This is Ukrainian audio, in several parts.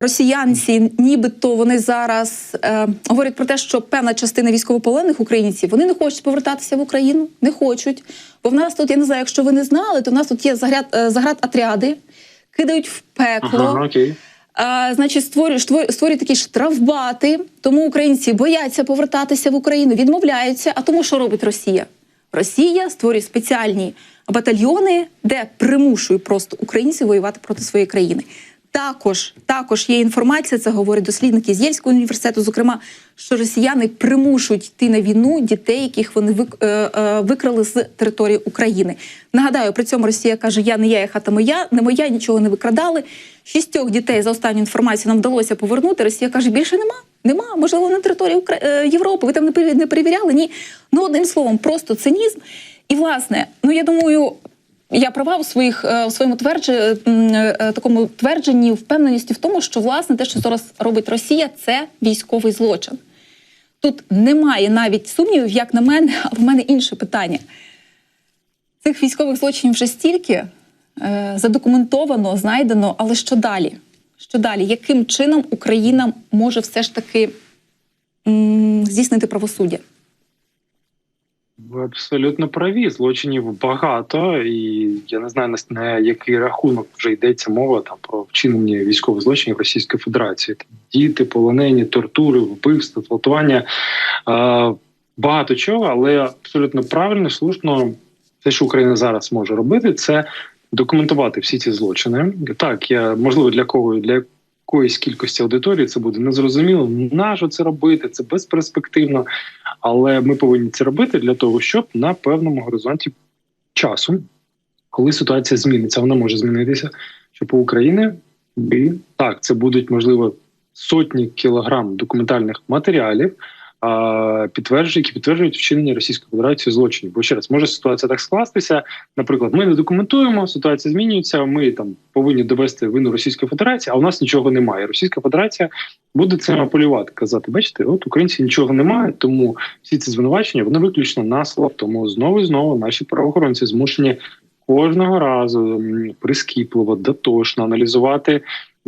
Росіянці, нібито вони зараз е, говорять про те, що певна частина військовополонених українців вони не хочуть повертатися в Україну, не хочуть. Бо в нас тут, я не знаю, якщо ви не знали, то в нас тут є заград, е, заград отряди, кидають в пекло. Ага, окей. А, значить, створюють, створюють, створюють такі штрафбати, тому українці бояться повертатися в Україну, відмовляються. А тому, що робить Росія? Росія створює спеціальні батальйони, де примушує просто українців воювати проти своєї країни. Також, також є інформація, це говорять дослідники з Єльського університету, зокрема, що росіяни примушують йти на війну дітей, яких вони е, е, викрали з території України. Нагадаю, при цьому Росія каже: Я не я, я хата моя, не моя, нічого не викрадали. Шістьох дітей за останню інформацію нам вдалося повернути. Росія каже, більше нема. Нема, можливо, на території е, Європи. Ви там не перевіряли? Ні. Ну, одним словом, просто цинізм. І власне, ну я думаю, я права у своїх е, у своєму тверджі, е, такому твердженні, впевненості в тому, що власне те, що зараз робить Росія, це військовий злочин. Тут немає навіть сумнівів, як на мене, а в мене інше питання. Цих військових злочинів вже стільки е, задокументовано, знайдено, але що далі? Що далі? Яким чином Україна може все ж таки здійснити правосуддя? Ви абсолютно праві. Злочинів багато, і я не знаю на- який рахунок вже йдеться мова там про вчинення військових злочинів Російської Федерації. Діти, полонені, тортури, вбивства, зґвалтування. Е, багато чого, але абсолютно правильно, слушно, те, що Україна зараз може робити, це документувати всі ці злочини. Так, я можливо для кого для якоїсь кількості аудиторії це буде незрозуміло. На що це робити? Це безперспективно. Але ми повинні це робити для того, щоб на певному горизонті часу, коли ситуація зміниться, вона може змінитися, щоб у України так це будуть можливо сотні кілограм документальних матеріалів, підтверджують, які підтверджують вчинення Російської Федерації злочинів. Бо ще раз може ситуація так скластися. Наприклад, ми не документуємо, ситуація змінюється. Ми там повинні довести вину Російської Федерації, а у нас нічого немає. Російська Федерація буде це апелювати, казати, бачите, от українців нічого немає, тому всі ці звинувачення вони виключно на слов. Тому знову і знову наші правоохоронці змушені кожного разу прискіпливо, дотошно аналізувати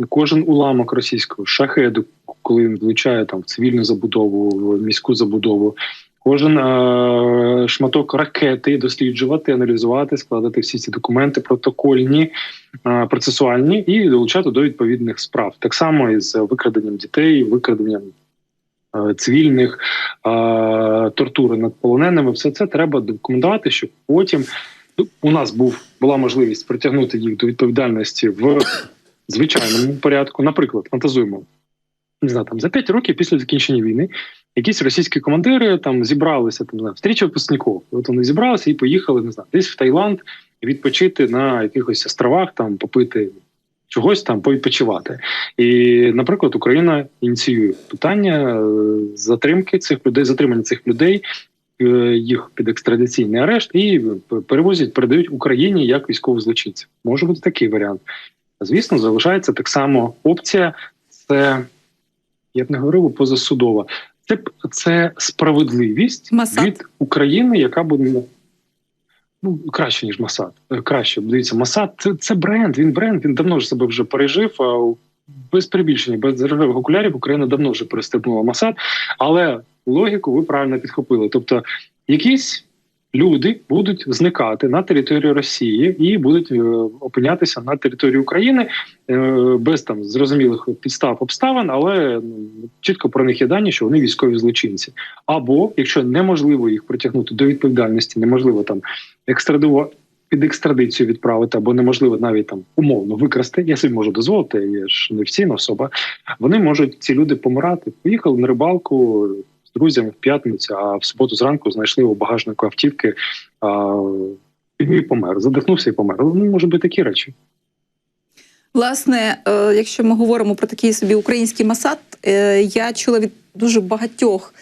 кожен уламок російського шахеду, коли він влучає там в цивільну забудову, в міську забудову. Кожен е- шматок ракети досліджувати, аналізувати, складати всі ці документи протокольні, е, процесуальні і долучати до відповідних справ. Так само і з викраденням дітей, викраденням е, цивільних, е, тортури над полоненими. Все це треба документувати, щоб потім ну, у нас був була можливість притягнути їх до відповідальності в звичайному порядку. Наприклад, фантазуємо не знаю, там за 5 років після закінчення війни. Якісь російські командири там зібралися там не знаю, випускників. От вони зібралися і поїхали не знаю, десь в Таїланд відпочити на якихось островах, там попити чогось там, повідпочивати. І, наприклад, Україна ініціює питання е, затримки цих людей, затримання цих людей. е, Їх під екстрадиційний арешт і перевозять, передають Україні як військових злочинців. Може бути такий варіант. Звісно, залишається так само опція. Це я б не говорив позасудова. Це це справедливість Масад. від України, яка буде ну краще ніж Масад. Е, Краще дивіться, Масад це, це бренд. Він бренд. Він давно ж себе вже пережив. А без прибільшення, без рожевих окулярів Україна давно вже перестепнула Масад. Але логіку ви правильно підхопили. Тобто, якісь люди будуть зникати на території Росії і будуть е, опинятися на території України е, без там зрозумілих підстав обставин, але ну, чітко про них є дані, що вони військові злочинці. Або якщо неможливо їх притягнути до відповідальності, неможливо там екстрадувати. Під екстрадицію відправити або неможливо навіть там умовно викрасти. Я собі можу дозволити, я ж не офіційна особа. Вони можуть ці люди помирати. Поїхали на рибалку друзями в п'ятницю, а в суботу зранку знайшли у багажнику автівки а, і помер. Задихнувся і помер. Ну, може бути такі речі. Власне, е, якщо ми говоримо про такий собі український масад, е, я чула від дуже багатьох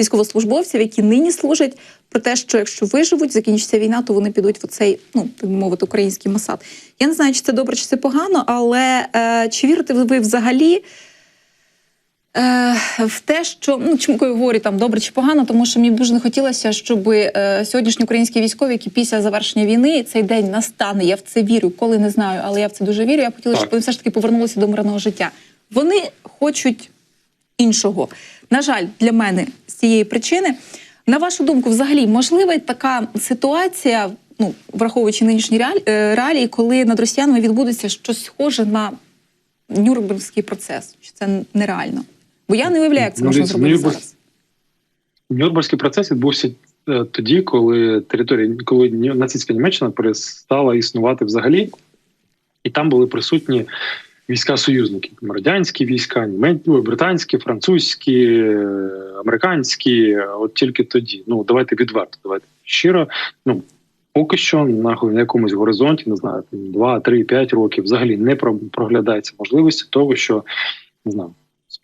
військовослужбовців, які нині служать, про те, що якщо виживуть, закінчиться війна, то вони підуть в цей, ну так мовити, український масад. Я не знаю, чи це добре, чи це погано, але е, чи вірите ви взагалі? Е, в те, що ну чому говорю там добре чи погано, тому що мені дуже не хотілося, щоб е, сьогоднішні українські військові, які після завершення війни цей день настане. Я в це вірю, коли не знаю, але я в це дуже вірю. Я б хотіла, щоб вони все ж таки повернулися до мирного життя. Вони хочуть іншого. На жаль, для мене з цієї причини. На вашу думку, взагалі можлива така ситуація, ну враховуючи нинішні е, реалії, коли над росіянами відбудеться щось схоже на Нюрнбергський процес? Чи це нереально? Бо я не уявляю, як це можна зробити зараз. Нюрнберзький процес відбувся е, тоді, коли територія, коли нацистська Німеччина перестала існувати взагалі, і там були присутні війська союзників, радянські війська, німецькі, британські, французькі, е, американські. От тільки тоді. Ну давайте відверто, давайте щиро. Ну поки що на якомусь горизонті, не знаю, 2, 3, 5 років взагалі не про- проглядається можливості того, що не знаю.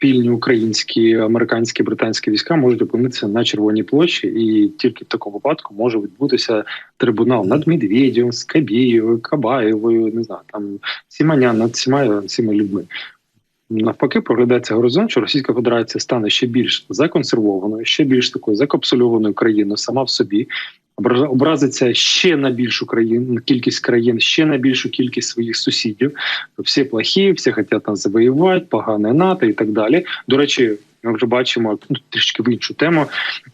Спільні українські, американські, британські війська можуть опинитися на червоній площі, і тільки в такому випадку може відбутися трибунал над Медведєвим, Скабєєвою, Кабаєвою, не знаю, там Сіманян над всіма цими людьми. Навпаки, проглядається горизонт, що Російська Федерація стане ще більш законсервованою, ще більш такою закапсульованою країною сама в собі. Обра- Образиться ще на більшу країн, кількість країн, ще на більшу кількість своїх сусідів. Всі плохі, всі хочуть нас завоювати, погане НАТО і так далі. До речі, ми вже бачимо ну, трішки в іншу тему.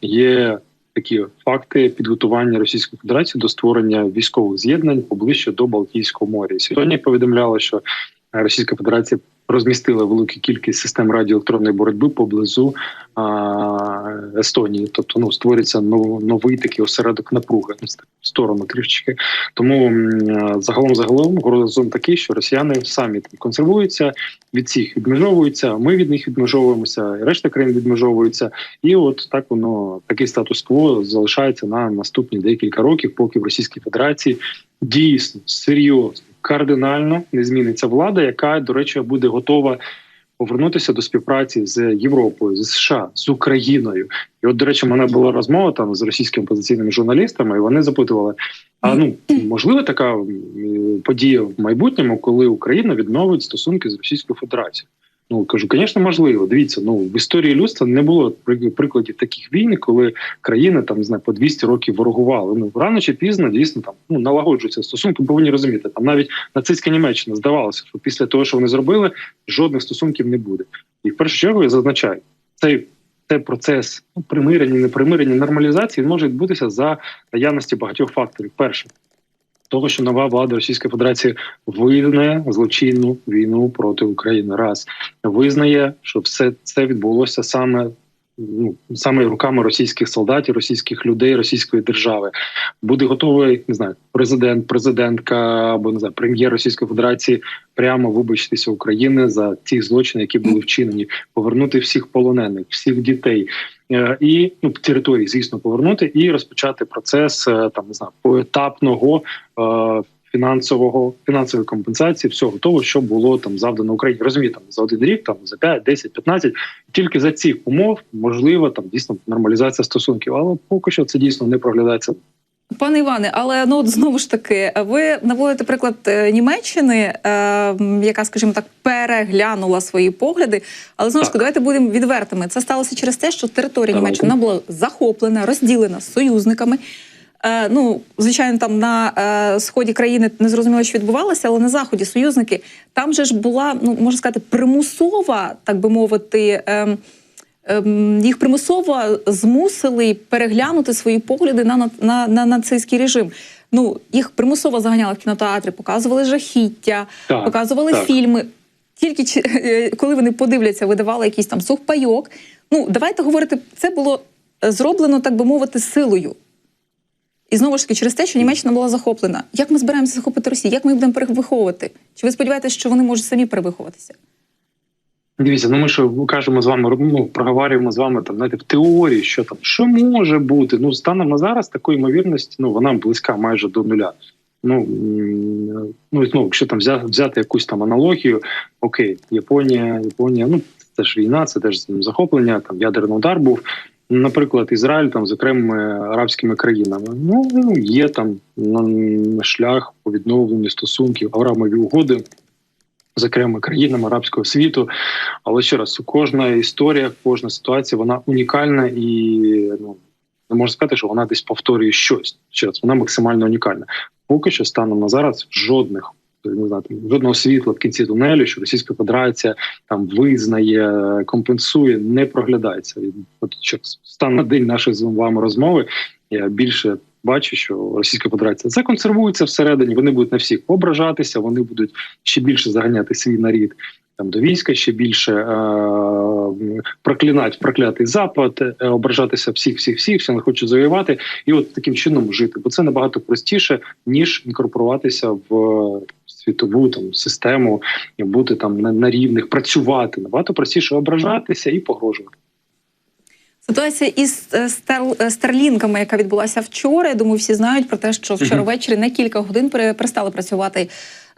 Є такі факти підготування Російської Федерації до створення військових з'єднань поближче до Балтійського моря. Сьогодні повідомляли, що Російська Федерація розмістила велику кількість систем радіоелектронної боротьби поблизу а, Естонії. Тобто, ну створюється нов, новий такий осередок напруги в сторону трішечки. Тому загалом загалом горизонт такий, що росіяни самі консервуються, від всіх відмежовуються. Ми від них відмежовуємося, і решта країн відмежовуються. І от так воно такий статус-кво залишається на наступні декілька років, поки в Російській Федерації дійсно серйозно кардинально не зміниться влада, яка, до речі, буде готова повернутися до співпраці з Європою, з США, з Україною. І от, до речі, в мене була розмова там з російськими опозиційними журналістами, і вони запитували: а ну можливо така подія в майбутньому, коли Україна відновить стосунки з Російською Федерацією? Ну кажу, звісно, можливо. Дивіться, ну в історії людства не було прикладів таких війн, коли країни там не знаю, по 200 років ворогували. Ну рано чи пізно дійсно там ну налагоджуються стосунки. Повинні розуміти. Там навіть нацистська Німеччина здавалося, що після того, що вони зробили, жодних стосунків не буде. І в першу чергу я зазначаю, цей цей процес ну, примирення, непримирення, нормалізації може відбутися за наявності багатьох факторів. Перше. Того, що нова влада Російської Федерації визнає злочинну війну проти України, раз визнає, що все це відбулося саме ну саме руками російських солдатів, російських людей, російської держави. Буде готовий не знаю, президент, президентка або не знаю, прем'єр Російської Федерації прямо вибачитися України за ті злочини, які були вчинені, повернути всіх полонених, всіх дітей. Е, І ну території, звісно, повернути і розпочати процес е, там не знаю поетапного е, фінансового фінансової компенсації всього того, що було там завдано Україні. Розумію, там за один рік, там за 5, 10, 15. Тільки за цих умов можлива там дійсно нормалізація стосунків, але поки що це дійсно не проглядається. Пане Іване, але ну от знову ж таки, ви наводите приклад е, Німеччини, е, яка, скажімо так, переглянула свої погляди. Але знову ж таки, давайте будемо відвертими. Це сталося через те, що територія Давайте. Німеччини була захоплена, розділена з союзниками. Е, ну, звичайно, там на е, сході країни не зрозуміло, що відбувалося, але на заході союзники там же ж була, ну можна сказати, примусова, так би мовити. ем, їх примусово змусили переглянути свої погляди на, на, на, на нацистський режим. Ну, їх примусово заганяли в кінотеатри, показували жахіття, Так, показували так. фільми. Тільки е, коли вони подивляться, видавали якийсь там сухпайок. Ну, давайте говорити, це було е, зроблено, так би мовити, силою. І знову ж таки, через те, що Німеччина була захоплена. Як ми збираємося захопити Росію? Як ми їх будемо перевиховувати? Чи ви сподіваєтеся, що вони можуть самі перевиховуватися? Дивіться, ну ми що кажемо з вами, ну проговорюємо з вами там знаєте, в теорії, що там що може бути. Ну станом на зараз такої ймовірності, ну вона близька майже до нуля. Ну ну знову, якщо там взяти, взяти якусь там аналогію, окей, Японія, Японія, ну це ж війна, це теж захоплення, там ядерний удар був. Наприклад, Ізраїль там з окремими арабськими країнами. Ну є там м, шлях по відновленню стосунків, Авраамові угоди з окремими країнами арабського світу. Але ще раз, кожна історія, кожна ситуація вона унікальна і ну не можна сказати, що вона десь повторює щось. Ще раз, вона максимально унікальна. Поки що станом на зараз жодних не знаю, жодного світла в кінці тунелю, що Російська Федерація там визнає, компенсує, не проглядається. От що стан на день нашої з вами розмови. Я більше бачу, що Російська Федерація законсервується всередині. Вони будуть на всіх ображатися, вони будуть ще більше заганяти свій нарід там до війська, ще більше е- проклинати проклятий запад, е- ображатися всіх, всіх, всіх, всі не хочуть завоювати, і от таким чином жити. Бо це набагато простіше ніж інкорпоруватися в світову там систему бути там на, на рівних, працювати набагато простіше ображатися і погрожувати. Ситуація із е, е, старлінками, яка відбулася вчора. Я думаю, всі знають про те, що вчора ввечері на кілька годин пере- перестали працювати.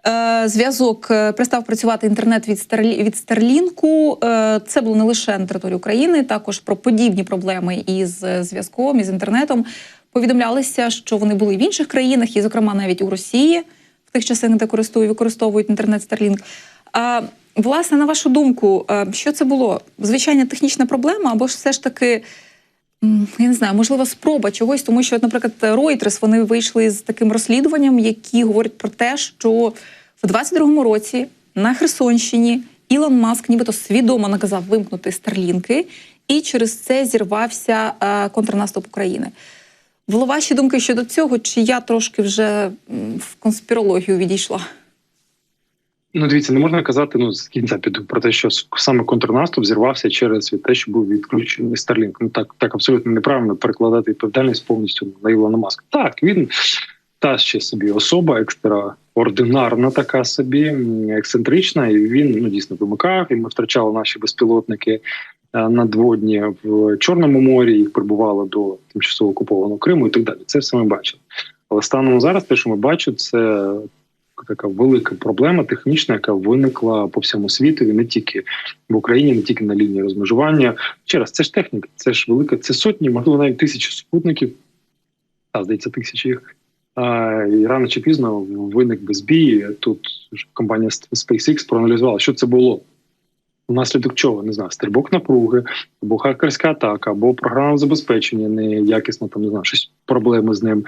е, Зв'язок е, перестав працювати інтернет від Старлі від Старлінку. Е, Це було не лише на території України, також про подібні проблеми із е, зв'язком із інтернетом. Повідомлялися, що вони були в інших країнах, і, зокрема, навіть у Росії в тих частинах, де користують використовують інтернет Старлінк. А власне, на вашу думку, що це було? Звичайна технічна проблема, або ж все ж таки, я не знаю, можливо, спроба чогось, тому що, наприклад, Reuters, вони вийшли з таким розслідуванням, які говорять про те, що в 22-му році на Херсонщині Ілон Маск нібито свідомо наказав вимкнути старлінки, і через це зірвався контрнаступ України. Було ваші думки щодо цього, чи я трошки вже в конспірологію відійшла? Ну, дивіться, не можна казати ну з кінця піду про те, що саме контрнаступ зірвався через те, що був відключений Starlink. Ну так, так абсолютно неправильно перекладати відповідальність повністю на Ілона Маска. Так, він та ще собі особа екстраординарна, така собі ексцентрична, і він ну дійсно вимикав. І ми втрачали наші безпілотники е, надводні в Чорному морі. Їх прибувало до тимчасово окупованого Криму і так далі. Це все ми бачили. Але станом зараз, те, що ми бачимо, це така велика проблема технічна, яка виникла по всьому світу, і не тільки в Україні, не тільки на лінії розмежування. Ще раз, це ж техніка, це ж велика, це сотні, можливо, навіть тисячі супутників. А здається, тисячі їх. І рано чи пізно виник безбій. Тут компанія SpaceX проаналізувала, що це було. Внаслідок чого не знаю, стрибок напруги, або хакерська атака, або програмне забезпечення неякісно, там не знаю, щось проблеми з ним.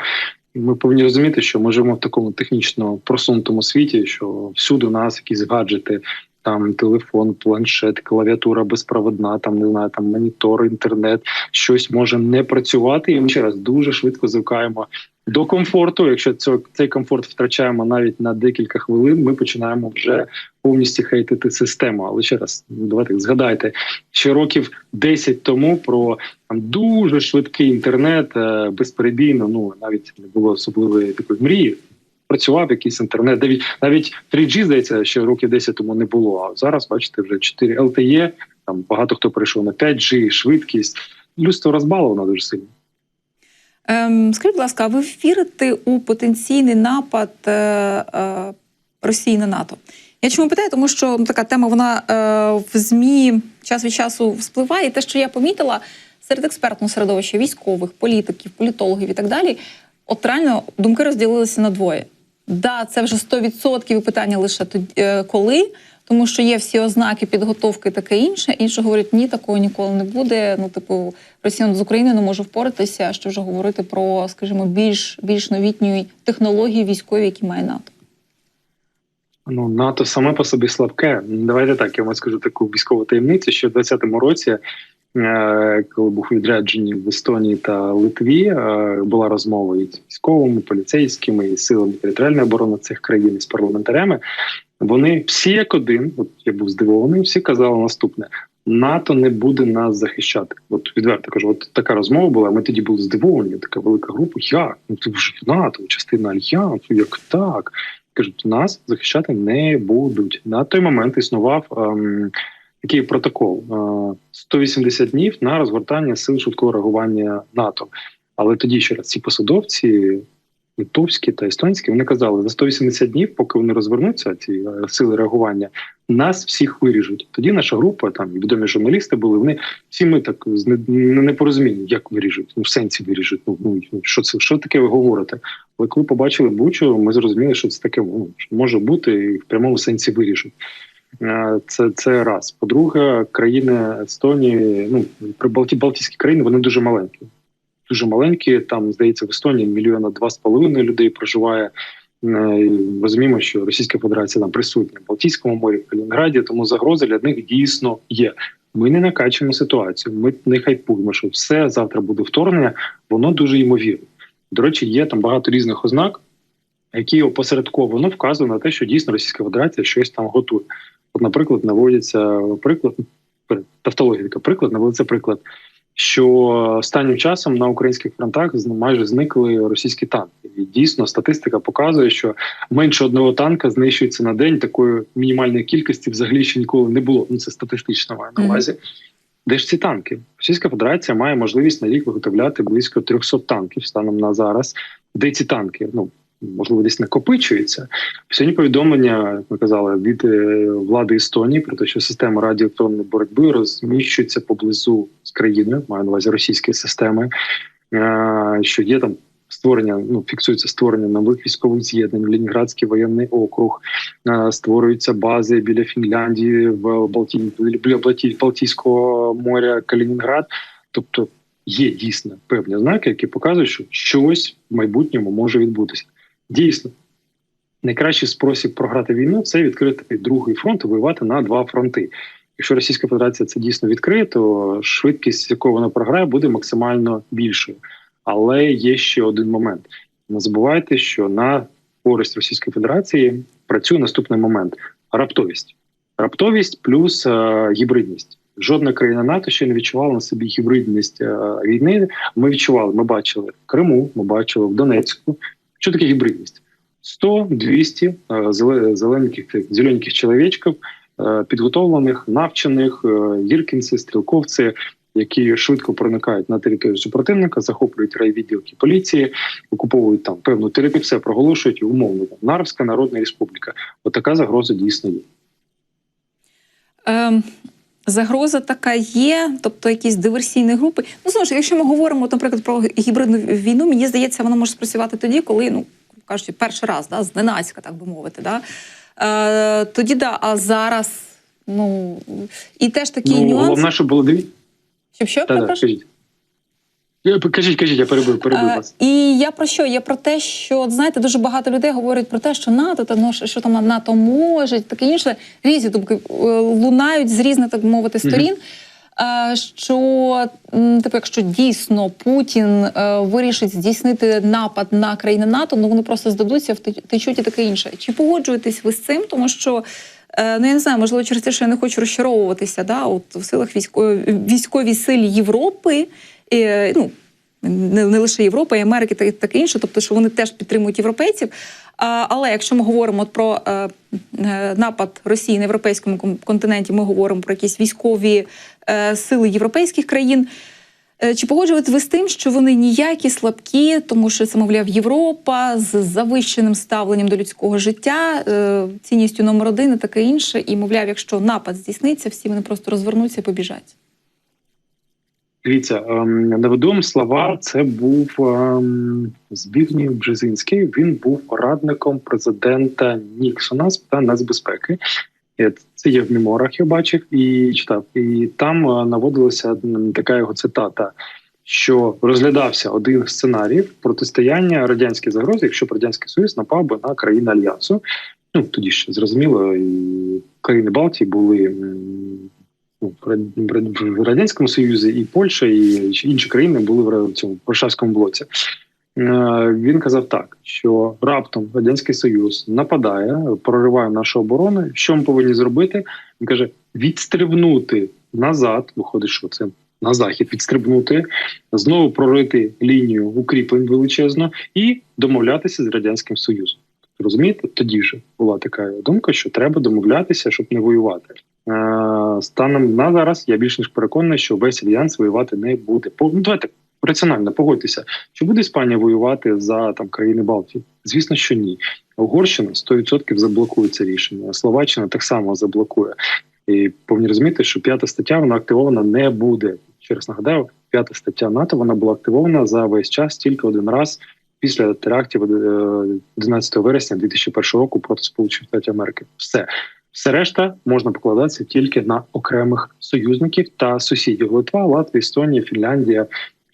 Ми повинні розуміти, що ми живемо в такому технічно просунутому світі, що всюди у нас якісь гаджети, там телефон, планшет, клавіатура безпроводна, там не знаю, там монітор, інтернет, щось може не працювати. І ми ще раз дуже швидко звикаємо до комфорту. Якщо цього цей комфорт втрачаємо навіть на декілька хвилин, ми починаємо вже повністю хейтити систему. Але ще раз давайте згадайте, ще років 10 тому про там дуже швидкий інтернет е, безперебійно. Ну навіть не було особливої такої мрії. Працював якийсь інтернет. Навіть навіть 3G, здається, ще років 10 тому не було. А зараз бачите, вже 4 LTE, Там багато хто перейшов на 5G, швидкість. Людство розбаловано дуже сильно. Ем, скажіть, будь ласка, а ви вірите у потенційний напад е, е, Росії на НАТО? Я чому питаю? Тому що ну, така тема вона е, в ЗМІ час від часу вспливає. І те, що я помітила серед експертного середовища, військових, політиків, політологів і так далі, от реально думки розділилися на двоє. Да, це вже 100% питання лише тоді, коли, тому що є всі ознаки підготовки таке інше. Інші говорять, ні, такого ніколи не буде. Ну, типу, Росія з Україною не може впоратися, що вже говорити про, скажімо, більш більш новітні технології військові, які має НАТО. Ну, НАТО саме по собі слабке. Давайте так, я вам скажу таку військову таємницю, що в 2020 році, е, коли був відряджені в Естонії та Литві, е, була розмова із військовими, поліцейськими, і силами територіальної оборони цих країн з парламентарями. Вони всі як один, от я був здивований, всі казали наступне: НАТО не буде нас захищати. От відверто кажу, от така розмова була. Ми тоді були здивовані. Така велика група. Як ну ти вже НАТО, частина альянсу, як так? Кажуть, нас захищати не будуть. На той момент існував ем, такий протокол: е, 180 днів на розгортання сил швидкого реагування НАТО. Але тоді ще раз ці посадовці, литовські та естонські, вони казали, за 180 днів, поки вони розвернуться, ці е, сили реагування, нас всіх виріжуть. Тоді наша група, там відомі журналісти були. Вони всі ми так з не- не- як виріжуть, ну в сенсі виріжуть. Ну ну що це що таке ви говорите? Але коли побачили Бучу, ми зрозуміли, що це таке ну, що може бути і в прямому сенсі вирішить. Е, Це, це раз. По-друге, країни Естонії, ну Балті, Балтійські країни, вони дуже маленькі. Дуже маленькі. Там, здається, в Естонії мільйона два з половиною людей проживає. Е, Розуміємо, що Російська Федерація там присутня в Балтійському морі, в Калінінграді, тому загрози для них дійсно є. Ми не накачуємо ситуацію. Ми не хайпуємо, що все завтра буде вторгнення. Воно дуже ймовірно. До речі, є там багато різних ознак, які опосередковано вказують на те, що дійсно Російська Федерація щось там готує. От, наприклад, наводиться приклад тавтологія приклад, наводиться приклад, що останнім часом на українських фронтах майже зникли російські танки. І дійсно статистика показує, що менше одного танка знищується на день. Такої мінімальної кількості взагалі ще ніколи не було. Ну це статистично маю на увазі. Де ж ці танки? Російська Федерація має можливість на рік виготовляти близько 300 танків станом на зараз. Де ці танки? Ну можливо, десь накопичуються. Сьогодні повідомлення, як ми казали, від е, влади Естонії про те, що система радіоелектронної боротьби розміщується поблизу з країною, маю на увазі російські системи, е, що є там створення, ну фіксується створення нових військових з'єднань, Ленінградський воєнний округ, е, створюються бази біля Фінляндії в Балті... біля Балті... Балтійського моря, Калінінград. Тобто є дійсно певні знаки, які показують, що щось в майбутньому може відбутися. Дійсно, найкращий спосіб програти війну це відкрити другий фронт воювати на два фронти. Якщо Російська Федерація це дійсно відкриє, то швидкість, якою вона програє, буде максимально більшою. Але є ще один момент: не забувайте, що на користь Російської Федерації працює наступний момент: раптовість, раптовість плюс е, гібридність. Жодна країна НАТО ще не відчувала на собі гібридність е, війни. Ми відчували, ми бачили в Криму, ми бачили в Донецьку. Що таке гібридність? 100, 200 е, зеле- зелененьких тих зелененьких чоловічків, підготовлених, навчених, е, гіркінці, стрілковці, які швидко проникають на територію супротивника, захоплюють райвідділки поліції, окуповують там певну територію, все проголошують і умовно Нарвська Народна Республіка. Отака загроза дійсно є. Ем, Загроза така є, тобто якісь диверсійні групи. Ну знову ж, якщо ми говоримо, наприклад, про гібридну війну, мені здається, вона може спрацювати тоді, коли ну кажуть, перший раз, да, зненацька, так би мовити. Да? Е, тоді да, а зараз, ну і теж такий ну, нюанс. головне, щоб було дві? Щоб що Та, да, кажіть. Е, Кажіть, кажіть, я перебив, перебив Е, вас. І я про що? Я про те, що от, знаєте, дуже багато людей говорять про те, що НАТО та ну, що- там НАТО може, таке інше. Різні думки лунають з різних, так мовити, сторін. Е, Що м, типу, якщо дійсно Путін е, вирішить здійснити напад на країни НАТО, ну вони просто здадуться, вте- втечуть і таке інше. Чи погоджуєтесь ви з цим? Тому що е, ну я не знаю, можливо, через те, що я не хочу розчаровуватися, да, от в силах військової військовій силі Європи. е, ну, не, не лише Європи, і Америки та таке інше, тобто, що вони теж підтримують європейців. А, але якщо ми говоримо про е, е, напад Росії на європейському кон- континенті, ми говоримо про якісь військові е, сили європейських країн. Е, Чи погоджуєтесь ви з тим, що вони ніякі слабкі, тому що це, мовляв, Європа з завищеним ставленням до людського життя, е, цінністю номер один і таке інше, і мовляв, якщо напад здійсниться, всі вони просто розвернуться і побіжать. Дивіться, ем, вам слова. Це був ем, Збігнів Бжезинський. Він був радником президента Ніксона з питань нацбезпеки. Е, Це є в меморах, я бачив і читав. І там е, наводилася така його цитата. Що розглядався один з сценаріїв протистояння радянській загрозі, якщо б радянський союз напав би на країни альянсу. Ну тоді ж зрозуміло, і країни Балтії були ну, в радянському союзі, і Польща, і інші країни були в цьому Варшавському блоці. Е, Він казав так, що раптом радянський союз нападає, прориває нашу оборону. Що ми повинні зробити? Він каже: відстрибнути назад. Виходить, що це на захід відстрибнути, знову прорити лінію укріплень величезно і домовлятися з радянським союзом. Розумієте, тоді вже була така думка, що треба домовлятися, щоб не воювати. Е, Станом на зараз я більш ніж переконаний, що весь альянс воювати не буде. Ну, давайте раціонально погодьтеся. Чи буде Іспанія воювати за там країни Балтії? Звісно, що ні. Угорщина 100% заблокує це рішення. Словаччина так само заблокує. І повинні розуміти, що п'ята стаття вона активована не буде. Ще раз нагадаю, п'ята стаття НАТО вона була активована за весь час тільки один раз після терактів е, 11 вересня 2001 року проти Сполучених Штатів Америки. Все. Все решта можна покладатися тільки на окремих союзників та сусідів: Литва, Латвія, Естонія, Фінляндія,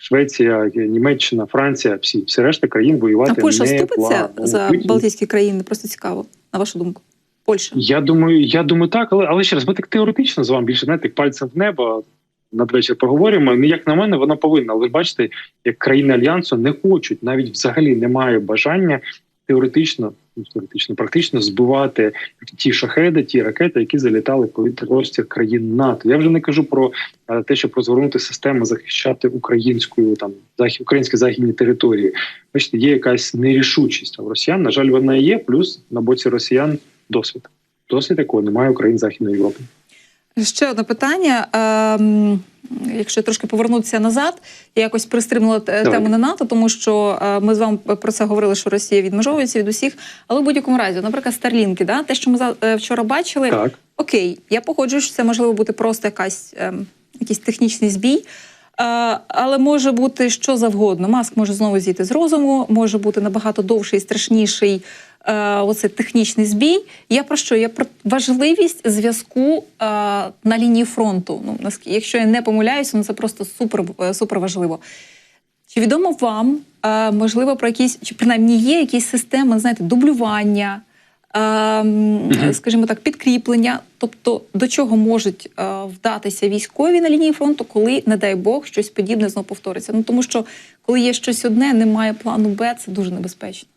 Швеція, Німеччина, Франція, всі, всі решта країн воювати А Польща не вступиться за. Балтійські країни? Просто цікаво, на вашу думку. Польща. Я думаю, я думаю, так, але але ще раз, ми так теоретично з вами більше знаєте, пальцем в небо. Надвечір поговоримо. Ну, як на мене, вона повинна. Але бачите, як країни альянсу не хочуть, навіть взагалі немає бажання теоретично, ну, теоретично, практично збивати ті шахеди, ті ракети, які залітали в повітряпростір країн НАТО. Я вже не кажу про е, те, щоб розгорнути систему, захищати українську там захід, українські західні території. Бачите, є якась нерішучість. А в росіян, на жаль, вона є. Плюс на боці росіян досвід. Досвід якого немає України Західної Європи. Ще одне питання. Ем, Якщо трошки повернутися назад, я якось пристримала тему на НАТО, тому що е, ми з вами про це говорили, що Росія відмежовується від усіх. Але в будь-якому разі, наприклад, Старлінки, да, те, що ми е, вчора бачили, Так. окей, я погоджуюсь, що це можливо бути просто якась, ем, якийсь технічний збій. Е, але може бути що завгодно. Маск може знову зійти з розуму, може бути набагато довший, страшніший е, оце технічний збій. Я про що? Я про важливість зв'язку е, на лінії фронту. Ну, якщо я не помиляюся, ну це просто супер, е, супер важливо. Чи відомо вам, можливо, про якісь, чи принаймні є якісь системи, знаєте, дублювання, скажімо так, підкріплення, тобто до чого можуть вдатися військові на лінії фронту, коли, не дай Бог, щось подібне знову повториться. Ну тому що коли є щось одне, немає плану Б, це дуже небезпечно.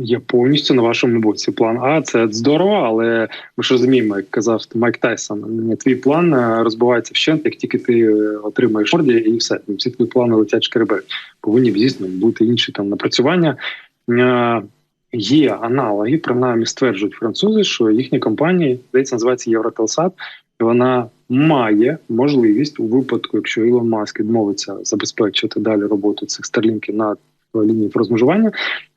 Я повністю на вашому боці. План А це здорово, але ми ж розуміємо, як казав Майк Тайсон, твій план е, розбивається вщент, як тільки ти е, отримаєш орді, і все. Всі твої плани летять шкереберть. Повинні звісно бути інші там напрацювання. Е, Є аналоги, принаймні стверджують французи, що їхня компанія, здається, називається Євротелсат, вона має можливість у випадку, якщо Ілон Маск відмовиться забезпечити далі роботу цих старлінків на лінії розмежування,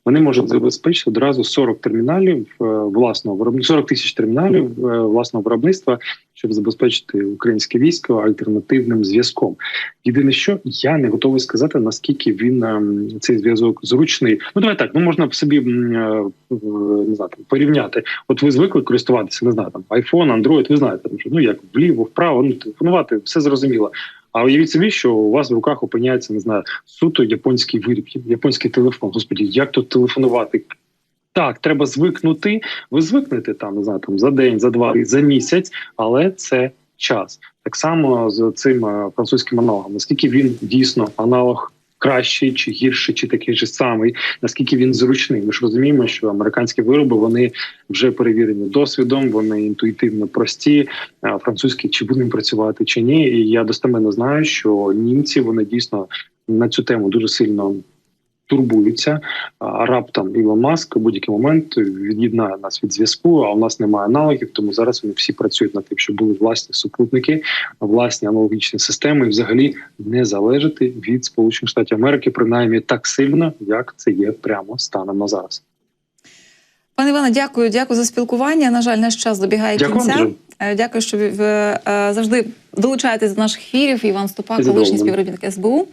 вони можуть забезпечити одразу 40 терміналів е, власного виробництва, 40 тисяч терміналів е, власного виробництва, щоб забезпечити українське військо альтернативним зв'язком. Єдине, що я не готовий сказати, наскільки він ем, цей зв'язок зручний. Ну давай так, ну можна собі е, не знаю, там, порівняти. От ви звикли користуватися, не знаю, там iPhone, Android, ви знаєте, там, що, ну як вліво, вправо, ну телефонувати, все зрозуміло. А уявіть собі, що у вас в руках опиняється, не знаю, суто японський виріб, японський телефон. Господі, як тут телефонувати? Так, треба звикнути. Ви звикнете там, не знаю, там за день, за два, за місяць, але це час. Так само з цим е, французьким аналогом. Наскільки він дійсно аналог кращий чи гірший, чи такий же самий, наскільки він зручний. Ми ж розуміємо, що американські вироби вони вже перевірені досвідом, вони інтуїтивно прості. Французькі чи будемо працювати чи ні. І я достеменно знаю, що німці вони дійсно на цю тему дуже сильно турбуються. Раптом Ілон Маск у будь-який момент від'єднає нас від зв'язку. А у нас немає аналогів, тому зараз вони всі працюють над тим, щоб були власні супутники, власні аналогічні системи, і взагалі не залежати від Сполучених Штатів Америки, принаймні так сильно, як це є прямо станом на зараз. Пане Іване, дякую, дякую за спілкування. На жаль, наш час добігає Дякую кінця. дуже. Е, Дякую, що ви е, завжди долучаєтесь до наших ефірів. Іван Ступак, колишній співробітник СБУ.